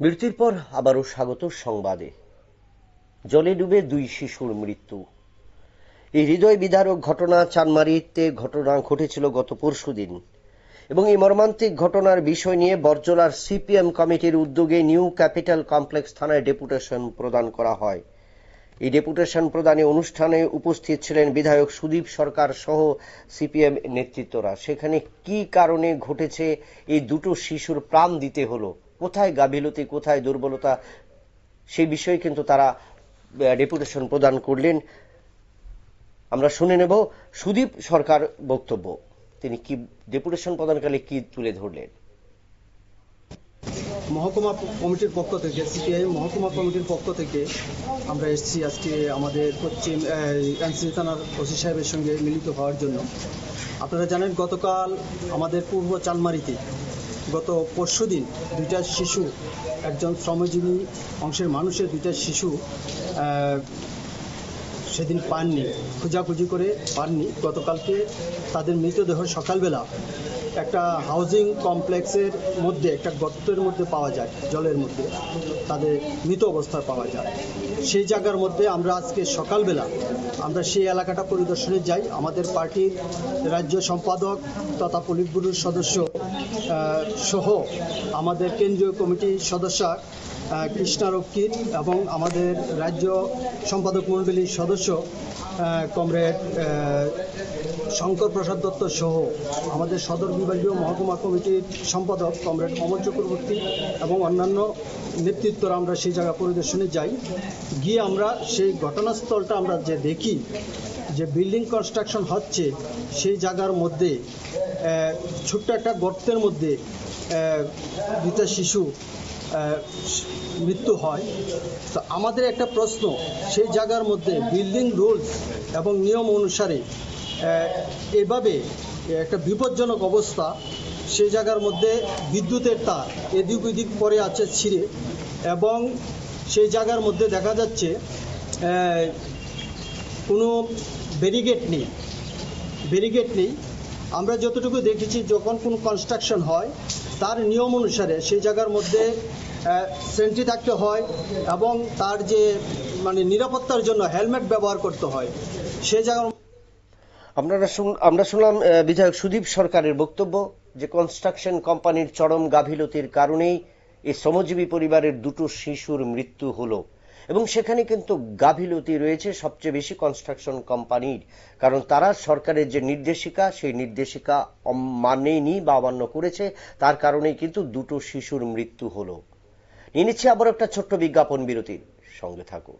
বিরতির পর আবারও স্বাগত সংবাদে। জলে ডুবে দুই শিশুর মৃত্যু। এই হৃদয় বিদারক ঘটনা চানমারিতে ঘটনা ঘটেছিল গত পরশুদিন এবং এই মর্মান্তিক ঘটনার বিষয় নিয়ে বরজলার সিপিএম কমিটির উদ্যোগে নিউ ক্যাপিটাল কমপ্লেক্স থানায় ডেপুটেশন প্রদান করা হয়। এই ডেপুটেশন প্রদানে অনুষ্ঠানে উপস্থিত ছিলেন বিধায়ক সুদীপ সরকার সহ সিপিএম নেতৃত্বরা। সেখানে কি কারণে ঘটেছে, এই দুটো শিশুর প্রাণ দিতে হলো? কোথায় গাফিলতি, কোথায় দুর্বলতা, সেই বিষয়ে কিন্তু তারা ডেপুটেশন প্রদান করলেন। আমরা শুনে নেব সুদীপ সরকার বক্তব্য। তিনি কি ডেপুটেশন প্রদানকালে কি তুলে ধরলেন? মহকুমা কমিটির পক্ষ থেকে, সিপিআই মহকুমা কমিটির পক্ষ থেকে আমরা এসেছি আজকে আমাদের পশ্চিম এনসিসি থানার ওসি সাহেবের সঙ্গে মিলিত হওয়ার জন্য। আপনারা জানেন, গতকাল আমাদের পূর্ব চালমারিতে গত পরশু দিন দুইটা শিশু, একজন শ্রমজীবী অংশের মানুষের দুইটা শিশু সেদিন পাননি, খোঁজাখুঁজি করে পাননি। গতকালকে তাদের মৃতদেহ সকালবেলা একটা হাউজিং কমপ্লেক্সের মধ্যে একটা গর্তের মধ্যে পাওয়া যায় জলের মধ্যে তাদের মৃত অবস্থায় পাওয়া যায়। সেই জায়গার মধ্যে আমরা আজকে সকালবেলা আমরা সেই এলাকাটা পরিদর্শনে যাই। আমাদের পার্টির রাজ্য সম্পাদক তথা পুলিশ ব্যুরোর সদস্য সহ আমাদের কেন্দ্রীয় কমিটির সদস্য আহ, কৃষ্ণা রক্ষিত এবং আমাদের রাজ্য সম্পাদক মণ্ডলীর সদস্য কমরেড শঙ্কর প্রসাদ দত্ত সহ আমাদের সদর বিভাগীয় মহকুমা কমিটির সম্পাদক কমরেড অমল চক্রবর্তী এবং অন্যান্য নেতৃত্বরা আমরা সেই জায়গা পরিদর্শনে যাই। গিয়ে আমরা সেই ঘটনাস্থলটা আমরা যে দেখি, যে বিল্ডিং কনস্ট্রাকশন হচ্ছে, সেই জায়গার মধ্যে ছোট্ট একটা গর্তের মধ্যে দুটা শিশু মৃত্যু হয়। তো আমাদের একটা প্রশ্ন, সেই জায়গার মধ্যে বিল্ডিং রুলস এবং নিয়ম অনুসারে এভাবে একটা বিপজ্জনক অবস্থা সেই জায়গার মধ্যে বিদ্যুতের তার এদিক ওদিক পরে আছে ছিঁড়ে এবং সেই জায়গার মধ্যে দেখা যাচ্ছে কোনো ব্যারিগেট নেই। ব্যারিগেট নেই। আমরা যতটুকু দেখেছি যখন কোনো কনস্ট্রাকশন হয়, তার নিয়ম অনুসারে সেই জায়গার মধ্যে সেন্ট্রি থাকতে হয় এবং তার যে মানে নিরাপত্তার জন্য হেলমেট ব্যবহার করতে হয় সেই জায়গার আপনারা আমরা শুনলাম বিধায়ক সুদীপ সরকারের বক্তব্য যে কনস্ট্রাকশন কোম্পানির চরম গাফিলতির কারণেই এই শ্রমজীবী পরিবারের দুটো শিশুর মৃত্যু হলো। এবং সেখানে কিন্তু গাফিলতি রয়েছে সবচেয়ে বেশি কনস্ট্রাকশন কোম্পানির কারণ তারা সরকারের যে নির্দেশিকা, সেই নির্দেশিকা মানেনি বা অমান্য করেছে, তার কারণেই কিন্তু দুটো শিশুর মৃত্যু হলো। নিয়ে নিচ্ছে আবার একটা ছোট্ট বিজ্ঞাপন বিরতির সঙ্গে থাকুন।